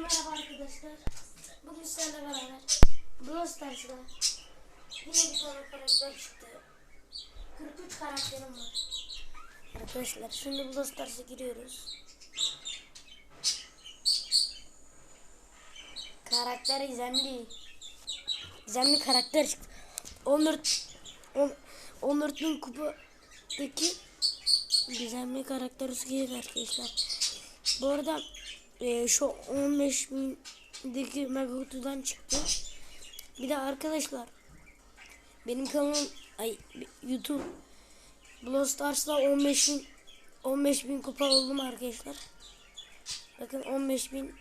merhaba arkadaşlar. Bugün sizlerle beraber Brawl yine bir tane karakter çıktı. 43 karakterim var. Arkadaşlar şimdi Brawl giriyoruz. Karakter gizemli. Gizemli karakter çıktı. 14 on- 14 bin kupadaki gizemli karakter gelir arkadaşlar. Bu arada e, şu 15 bindeki Megakutu'dan çıktı. Bir de arkadaşlar benim kanalım ay YouTube Brawl Stars'ta 15 bin 15 bin kupa oldum arkadaşlar. Bakın 15 bin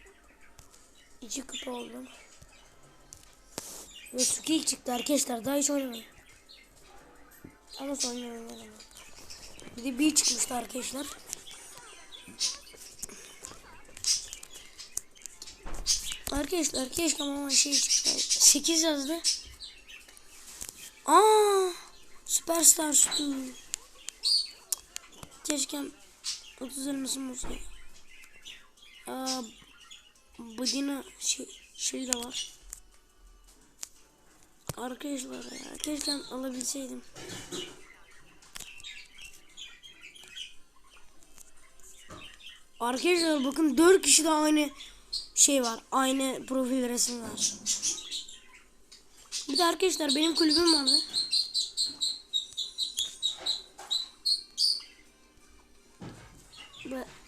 iki kupa oldum. Ve Suki çıktı arkadaşlar. Daha hiç oynamadım. Ama sonra oynamadım. Bir de bir çıkmıştı arkadaşlar. Arkadaşlar keşke ama şey çıktı. 8 yazdı. Aa! Superstar Stu. Keşke 30 elmasım olsaydı. Aa, Budina şey, şey de var. Arkadaşlar ya keşke alabilseydim. Arkadaşlar bakın 4 kişi de aynı şey var. Aynı profil resmi var. Bir de arkadaşlar benim kulübüm vardı.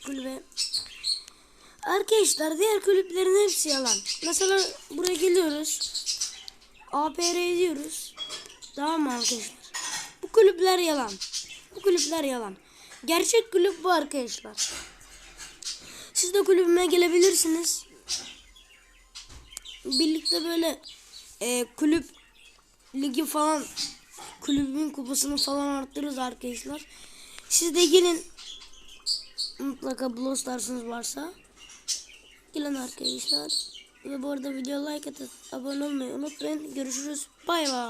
Kulübe Arkadaşlar diğer kulüplerin hepsi yalan. Mesela buraya geliyoruz. APR ediyoruz. Tamam mı arkadaşlar? Bu kulüpler yalan. Bu kulüpler yalan. Gerçek kulüp bu arkadaşlar. Siz de kulübüme gelebilirsiniz. Birlikte böyle e, kulüp ligi falan kulübün kupasını falan arttırırız arkadaşlar. Siz de gelin mutlaka Brawl Stars'ınız varsa gelin arkadaşlar. Ve bu arada video like atıp abone olmayı unutmayın. Görüşürüz. Bay bay.